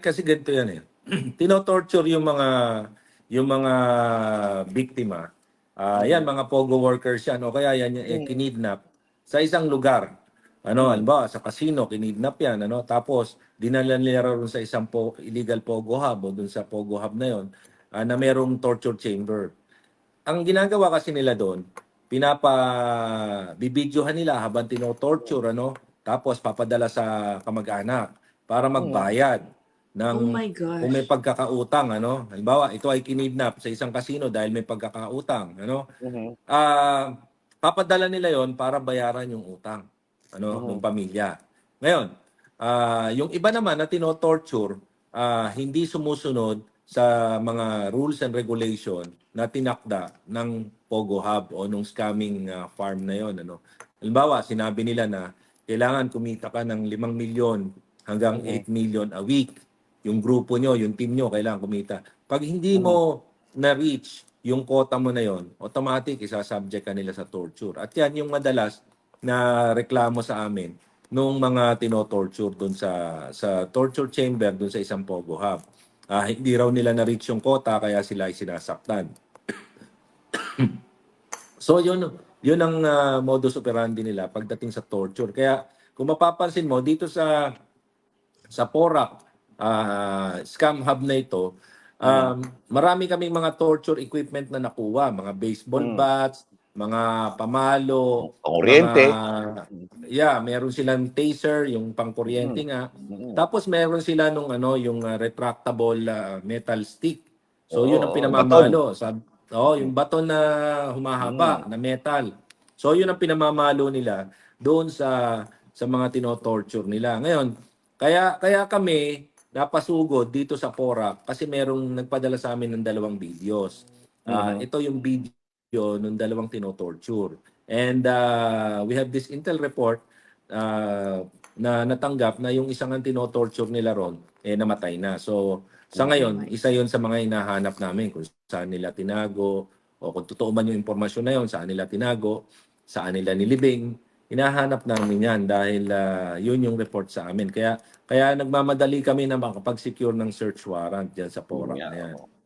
kasi ganito yan eh. Tinotorture yung mga yung mga biktima. Ah, yan mga pogo workers yan o kaya yan eh, kinidnap sa isang lugar. Ano, halimbawa sa casino kinidnap yan, ano? Tapos dinala nila ron sa isang po, illegal pogo hub o dun sa pogo hub na yon ah, na merong torture chamber. Ang ginagawa kasi nila doon, pinapa bibidyohan nila habang tino-torture ano, tapos papadala sa kamag-anak para magbayad ng Oh my gosh. kung may pagkakautang ano. Halimbawa, ito ay kinidnap sa isang kasino dahil may pagkakautang, ano? Mhm. Ah, papadala nila 'yon para bayaran yung utang ano ng pamilya. Ngayon, ah, yung iba naman na tino-torture, ah, hindi sumusunod sa mga rules and regulation na tinakda ng Pogo Hub o nung scamming ah, farm na 'yon ano. Halimbawa, sinabi nila na kailangan kumita ka ng 5 milyon hanggang 8 million a week. Yung grupo nyo, yung team nyo, kailangan kumita. Pag hindi mo na-reach yung quota mo na yon, automatic isasubject ka nila sa torture. At yan yung madalas na reklamo sa amin nung mga tinotorture doon sa sa torture chamber doon sa isang Pogo Hub. Ah, hindi raw nila na-reach yung quota kaya sila ay sinasaktan. So yun yun ang ah, modus operandi nila pagdating sa torture. Kaya kung mapapansin mo dito sa sa Porac ah, scam hub na ito, um, marami kaming mga torture equipment na nakuha, mga baseball Mm. bats, mga pamalo, Kuryente. mga- yeah, meron silang taser, yung pangkuryente nga. Mhm. Tapos meron sila nung ano, yung ah, retractable ah, metal stick. So yun ang pinamamalo. Sa, oh, yung baton na humahaba Mm. na metal. So yun ang pinamamalo nila doon sa sa mga tinotorture nila. Ngayon, kaya kaya kami napasugod dito sa Porac kasi merong nagpadala sa amin ng dalawang videos. Ah, Mhm. ito yung video ng dalawang tinotorture. And ah, we have this intel report ah, na natanggap na yung isang ang tinotorture nila ron eh namatay na. So sa ngayon, isa yon sa mga hinahanap namin kung saan nila tinago o kung totoo man yung impormasyon na yon, saan nila tinago, saan nila nilibing. Hinahanap namin yan dahil ah, yun yung report sa amin. Kaya kaya nagmamadali kami na makapag-secure ng search warrant diyan sa Porac Yeah, na yan.